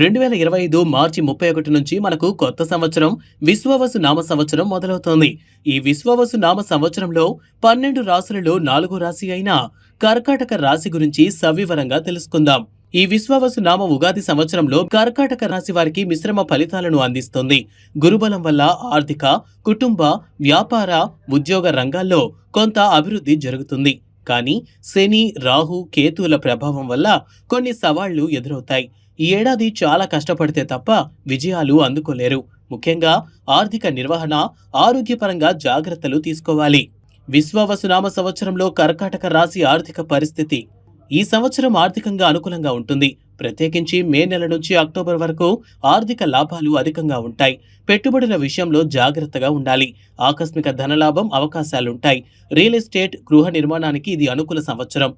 రెండు వేల ఇరవై ఐదు మార్చి ముప్పై ఒకటి నుంచి మనకు కొత్త సంవత్సరం విశ్వవసు నామ సంవత్సరం మొదలవుతోంది. ఈ విశ్వవసు నామ సంవత్సరంలో పన్నెండు రాశులలో నాలుగో రాశి అయిన కర్కాటక రాశి గురించి సవివరంగా తెలుసుకుందాం. ఈ విశ్వవసు నామ ఉగాది సంవత్సరంలో కర్కాటక రాశి వారికి మిశ్రమ ఫలితాలను అందిస్తుంది. గురుబలం వల్ల ఆర్థిక కుటుంబ వ్యాపార ఉద్యోగ రంగాల్లో కొంత అభివృద్ధి జరుగుతుంది. కానీ శని రాహు కేతువుల ప్రభావం వల్ల కొన్ని సవాళ్ళు ఎదురవుతాయి. ఈ ఏడాది చాలా కష్టపడితే తప్ప విజయాలు అందుకోలేరు. ముఖ్యంగా ఆర్థిక నిర్వహణ ఆరోగ్యపరంగా జాగ్రత్తలు తీసుకోవాలి. విశ్వవసునామ సంవత్సరంలో కర్కాటక రాశి ఆర్థిక పరిస్థితి. ఈ సంవత్సరం ఆర్థికంగా అనుకూలంగా ఉంటుంది. ప్రత్యేకించి మే నెల నుంచి అక్టోబర్ వరకు ఆర్థిక లాభాలు అధికంగా ఉంటాయి. పెట్టుబడుల విషయంలో జాగ్రత్తగా ఉండాలి. ఆకస్మిక ధనలాభం అవకాశాలుంటాయి. రియల్ ఎస్టేట్ గృహ నిర్మాణానికి ఇది అనుకూల సంవత్సరం.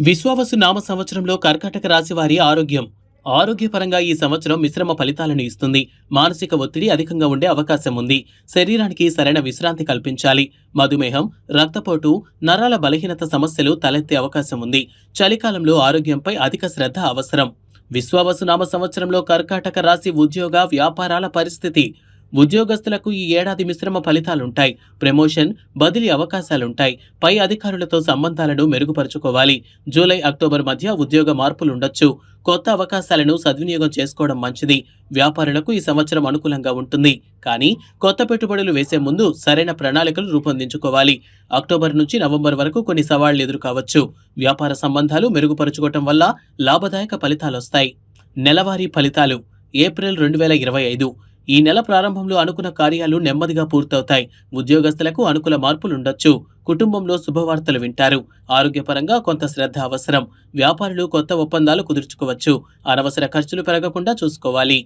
విశ్వావసు నామ సంవత్సరంలో కర్కాటక రాశి వారి ఆరోగ్యం. ఆరోగ్యపరంగా ఈ సంవత్సరం మిశ్రమ ఫలితాలను ఇస్తుంది. మానసిక ఒత్తిడి అధికంగా ఉండే అవకాశం ఉంది. శరీరానికి సరైన విశ్రాంతి కల్పించాలి. మధుమేహం రక్తపోటు నరాల బలహీనత సమస్యలు తలెత్తే అవకాశం ఉంది. చలికాలంలో ఆరోగ్యంపై అధిక శ్రద్ధ అవసరం. విశ్వావసునామ సంవత్సరంలో కర్కాటక రాశి ఉద్యోగ వ్యాపారాల పరిస్థితి. ఉద్యోగస్తులకు ఈ ఏడాది మిశ్రమ ఫలితాలుంటాయి. ప్రమోషన్ బదిలీ అవకాశాలుంటాయి. పై అధికారులతో సంబంధాలను మెరుగుపరుచుకోవాలి. జూలై అక్టోబర్ మధ్య ఉద్యోగ మార్పులుండొచ్చు. కొత్త అవకాశాలను సద్వినియోగం చేసుకోవడం మంచిది. వ్యాపారులకు ఈ సంవత్సరం అనుకూలంగా ఉంటుంది. కానీ కొత్త పెట్టుబడులు వేసే ముందు సరైన ప్రణాళికలు రూపొందించుకోవాలి. అక్టోబర్ నుంచి నవంబర్ వరకు కొన్ని సవాళ్ళు ఎదుర్కోవచ్చు వ్యాపార సంబంధాలు మెరుగుపరుచుకోవటం వల్ల లాభదాయక ఫలితాలొస్తాయి. నెలవారీ ఫలితాలు. ఏప్రిల్ రెండు వేల ఇరవై ఐదు. ఈ నెల ప్రారంభంలో అనుకున్న కార్యాలు నెమ్మదిగా పూర్తవుతాయి. ఉద్యోగస్తులకు అనుకూల మార్పులుండొచ్చు. కుటుంబంలో శుభవార్తలు వింటారు. ఆరోగ్యపరంగా కొంత శ్రద్ధ అవసరం. వ్యాపారులు కొత్త ఒప్పందాలు కుదుర్చుకోవచ్చు. అనవసర ఖర్చులు పెరగకుండా చూసుకోవాలి.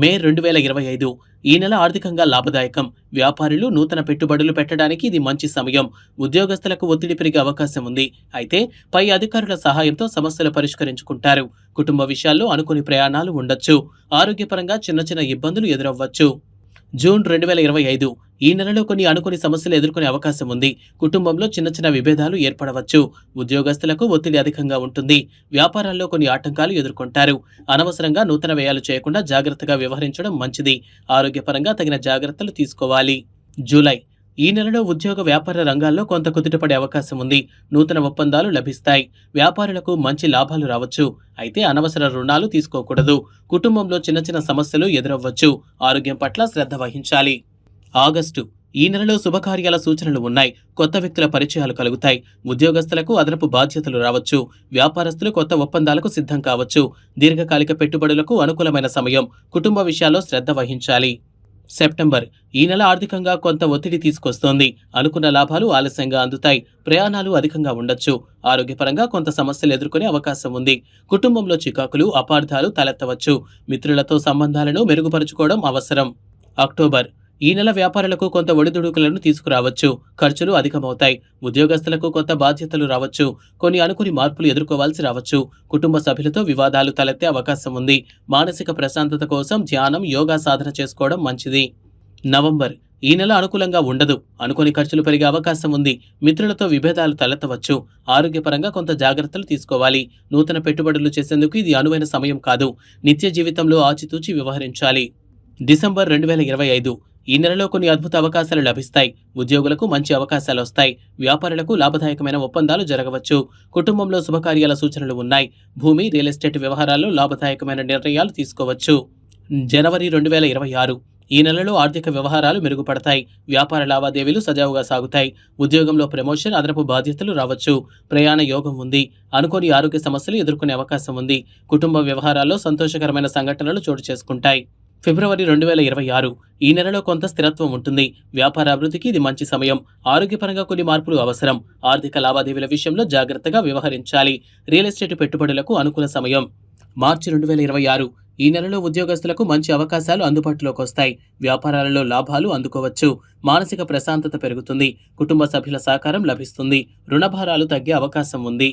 మే రెండు వేల ఇరవై ఐదు ఈ నెల ఆర్థికంగా లాభదాయకం. వ్యాపారులు నూతన పెట్టుబడులు పెట్టడానికి ఇది మంచి సమయం. ఉద్యోగస్తులకు ఒత్తిడి పెరిగే అవకాశం ఉంది. అయితే పై అధికారుల సహాయంతో సమస్యలు పరిష్కరించుకుంటారు. కుటుంబ విషయాల్లో అనుకుని ప్రయాణాలు ఉండొచ్చు. ఆరోగ్యపరంగా చిన్న చిన్న ఇబ్బందులు ఎదురవ్వచ్చు. జూన్ రెండు వేల ఇరవై ఐదు ఈ నెలలో కొన్ని అనుకుని సమస్యలు ఎదుర్కొనే అవకాశం ఉంది. కుటుంబంలో చిన్న చిన్న విభేదాలు ఏర్పడవచ్చు. ఉద్యోగస్తులకు ఒత్తిడి అధికంగా ఉంటుంది. వ్యాపారాల్లో కొన్ని ఆటంకాలు ఎదుర్కొంటారు. అనవసరంగా నూతన వ్యయాలు చేయకుండా జాగ్రత్తగా వ్యవహరించడం మంచిది. ఆరోగ్యపరంగా తగిన జాగ్రత్తలు తీసుకోవాలి. జూలై. ఈ నెలలో ఉద్యోగ వ్యాపార రంగాల్లో కొంత కుదుటపడే అవకాశం ఉంది. నూతన ఒప్పందాలు లభిస్తాయి. వ్యాపారులకు మంచి లాభాలు రావచ్చు. అయితే అనవసర రుణాలు తీసుకోకూడదు. కుటుంబంలో చిన్న చిన్న సమస్యలు ఎదురవ్వచ్చు. ఆరోగ్యం పట్ల శ్రద్ధ వహించాలి. ఆగస్టు. ఈ నెలలో శుభకార్యాల సూచనలు ఉన్నాయి. కొత్త వ్యక్తుల పరిచయాలు కలుగుతాయి. ఉద్యోగస్తులకు అదనపు బాధ్యతలు రావచ్చు. వ్యాపారస్తులు కొత్త ఒప్పందాలకు సిద్ధం కావచ్చు. దీర్ఘకాలిక పెట్టుబడులకు అనుకూలమైన సమయం. కుటుంబ విషయాల్లో శ్రద్ధ వహించాలి. సెప్టెంబర్. ఈ నెల ఆర్థికంగా కొంత ఒత్తిడి తీసుకొస్తోంది. అనుకున్న లాభాలు ఆలస్యంగా అందుతాయి. ప్రయాణాలు అధికంగా ఉండొచ్చు. ఆరోగ్యపరంగా కొంత సమస్యలు ఎదుర్కొనే అవకాశం ఉంది. కుటుంబంలో చికాకులు అపార్థాలు తలెత్తవచ్చు. మిత్రులతో సంబంధాలను మెరుగుపరుచుకోవడం అవసరం. అక్టోబర్. ఈ నెల వ్యాపారులకు కొంత ఒడిదుడుకులను తీసుకురావచ్చు. ఖర్చులు అధికమవుతాయి. ఉద్యోగస్తులకు కొత్త బాధ్యతలు రావచ్చు. కొన్ని అనుకుని మార్పులు ఎదుర్కోవాల్సి రావచ్చు. కుటుంబ సభ్యులతో వివాదాలు తలెత్తే అవకాశం ఉంది. మానసిక ప్రశాంతత కోసం ధ్యానం యోగా సాధన చేసుకోవడం మంచిది. నవంబర్. ఈ నెల అనుకూలంగా ఉండదు. అనుకోని ఖర్చులు పెరిగే అవకాశం ఉంది. మిత్రులతో విభేదాలు తలెత్తవచ్చు. ఆరోగ్యపరంగా కొంత జాగ్రత్తలు తీసుకోవాలి. నూతన పెట్టుబడులు చేసేందుకు ఇది అనువైన సమయం కాదు. నిత్య జీవితంలో ఆచితూచి వ్యవహరించాలి. డిసెంబర్ రెండు వేల ఇరవై ఐదు. ఈ నెలలో కొన్ని అద్భుత అవకాశాలు లభిస్తాయి. ఉద్యోగులకు మంచి అవకాశాలు వస్తాయి. వ్యాపారులకు లాభదాయకమైన ఒప్పందాలు జరగవచ్చు. కుటుంబంలో శుభకార్యాల సూచనలు ఉన్నాయి. భూమి రియల్ ఎస్టేట్ వ్యవహారాల్లో లాభదాయకమైన నిర్ణయాలు తీసుకోవచ్చు. జనవరి రెండు వేల ఇరవై ఆరు. ఈ నెలలో ఆర్థిక వ్యవహారాలు మెరుగుపడతాయి. వ్యాపార లావాదేవీలు సజావుగా సాగుతాయి. ఉద్యోగంలో ప్రమోషన్ అదనపు బాధ్యతలు రావచ్చు. ప్రయాణ యోగం ఉంది. అనుకోని ఆరోగ్య సమస్యలు ఎదుర్కొనే అవకాశం ఉంది. కుటుంబ వ్యవహారాల్లో సంతోషకరమైన సంఘటనలు చోటు చేసుకుంటాయి. ఫిబ్రవరి రెండు వేల ఇరవై ఆరు ఈ నెలలో కొంత స్థిరత్వం ఉంటుంది. వ్యాపార అభివృద్ధికి ఇది మంచి సమయం. ఆరోగ్యపరంగా కొన్ని మార్పులు అవసరం. ఆర్థిక లావాదేవీల విషయంలో జాగ్రత్తగా వ్యవహరించాలి. రియల్ ఎస్టేట్ పెట్టుబడులకు అనుకూల సమయం. మార్చి రెండు వేల ఇరవై ఆరు ఈ నెలలో ఉద్యోగస్తులకు మంచి అవకాశాలు అందుబాటులోకి వస్తాయి. వ్యాపారాలలో లాభాలు అందుకోవచ్చు. మానసిక ప్రశాంతత పెరుగుతుంది. కుటుంబ సభ్యుల సహకారం లభిస్తుంది. రుణభారాలు తగ్గే అవకాశం ఉంది.